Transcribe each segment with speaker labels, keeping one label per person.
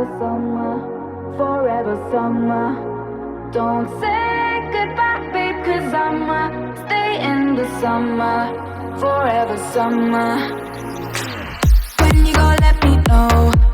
Speaker 1: forever summer, forever summer. Don't say goodbye, babe, cause I'ma stay in the summer, forever summer. When you go, let me know.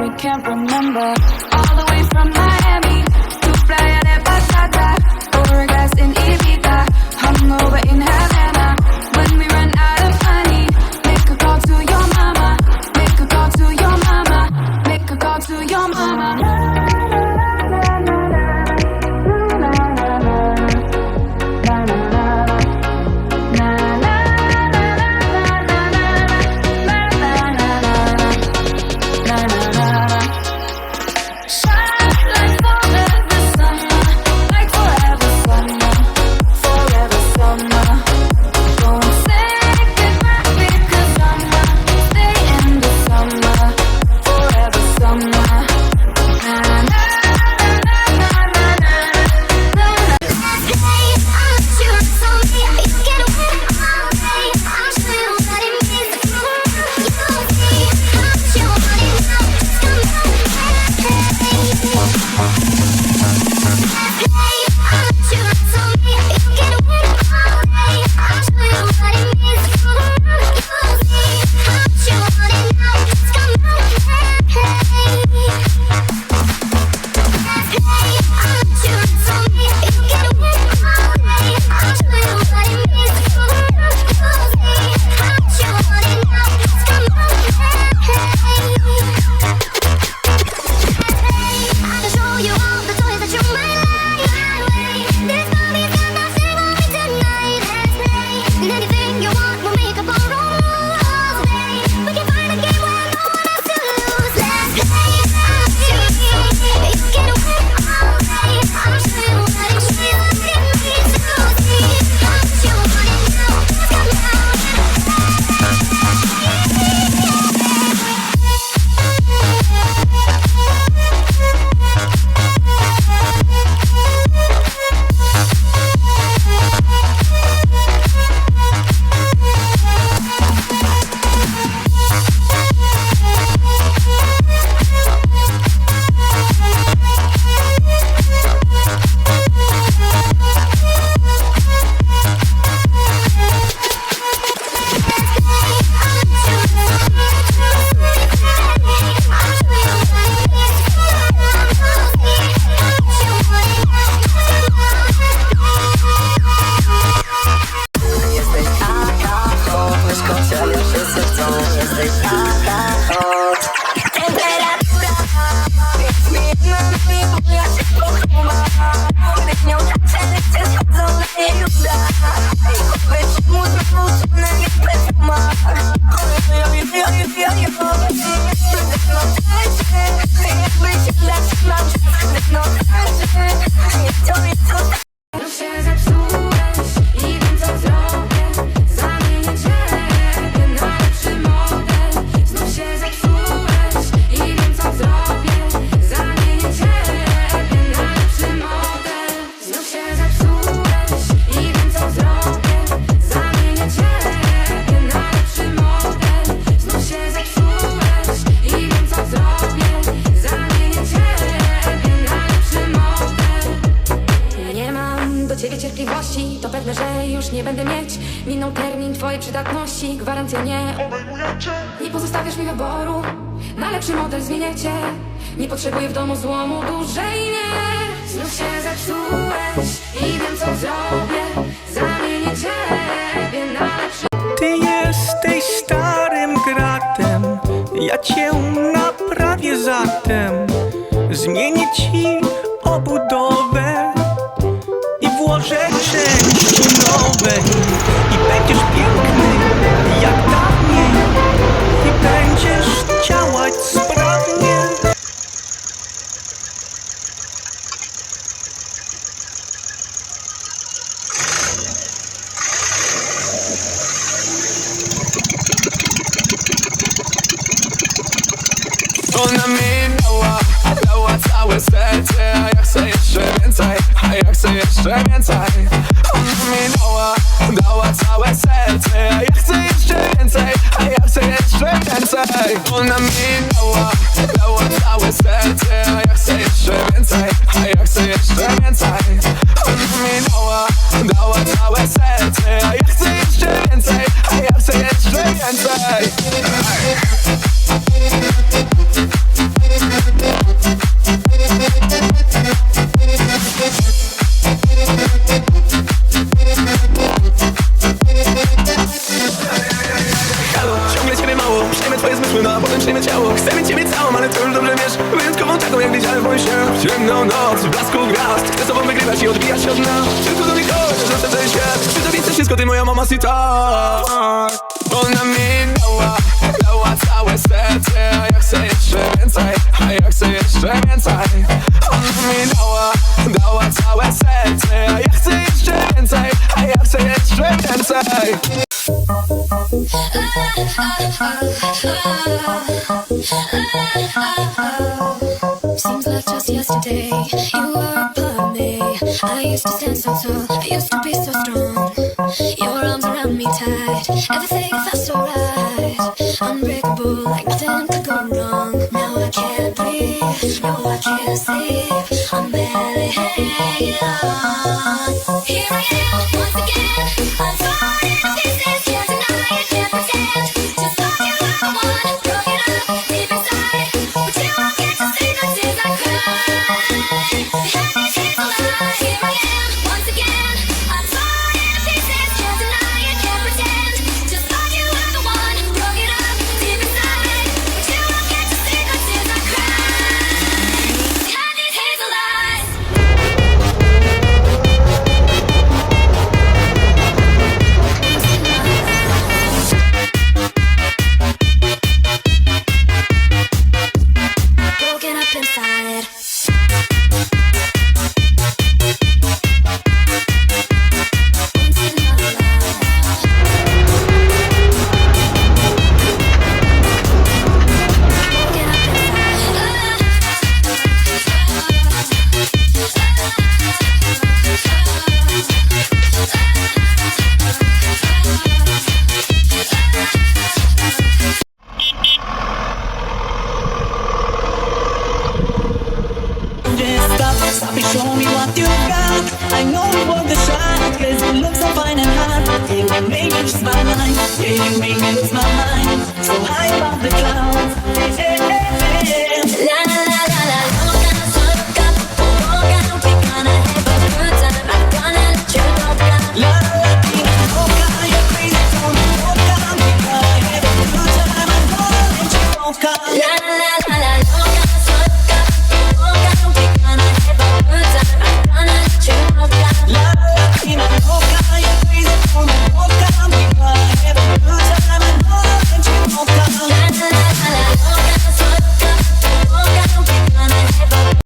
Speaker 1: we can't remember. All the way soul is the star.
Speaker 2: Już nie będę mieć. Minął termin twojej przydatności, gwarancja nie Nie pozostawiasz mi wyboru Na lepszy model zmienię cię. Nie potrzebuję w domu złomu dłużej nie. Znów się zepsułeś I wiem co zrobię. Zamienię ciebie na lepszy
Speaker 3: Ty jesteś starym gratem, ja cię naprawię zatem. Zmienię ci obudowę I będziesz piękny jak dawniej, i będziesz działać sprawnie.
Speaker 4: Ona mi dała, dała całe serce A ja chcę jeszcze więcej, a ja chcę jeszcze więcej Ona mi dała, całe serce A ja chcę jeszcze więcej, a ja chcę jeszcze więcej Ona mi dała, dała całe tobie chcę wszystko, ty moja mama Ona mi dała, dała całe serce A chcę jeszcze więcej, a chcę jeszcze więcej Ona mi dała, dała całe serce A ja chcę jeszcze więcej, a ja chcę jeszcze więcej
Speaker 1: Seems like just yesterday you were of me. I used to stand so tall, I used to be so strong. Everything felt so right. Unbreakable, go wrong. Now I can't breathe, I can't sleep. I'm barely hanging on.
Speaker 5: High above the clouds.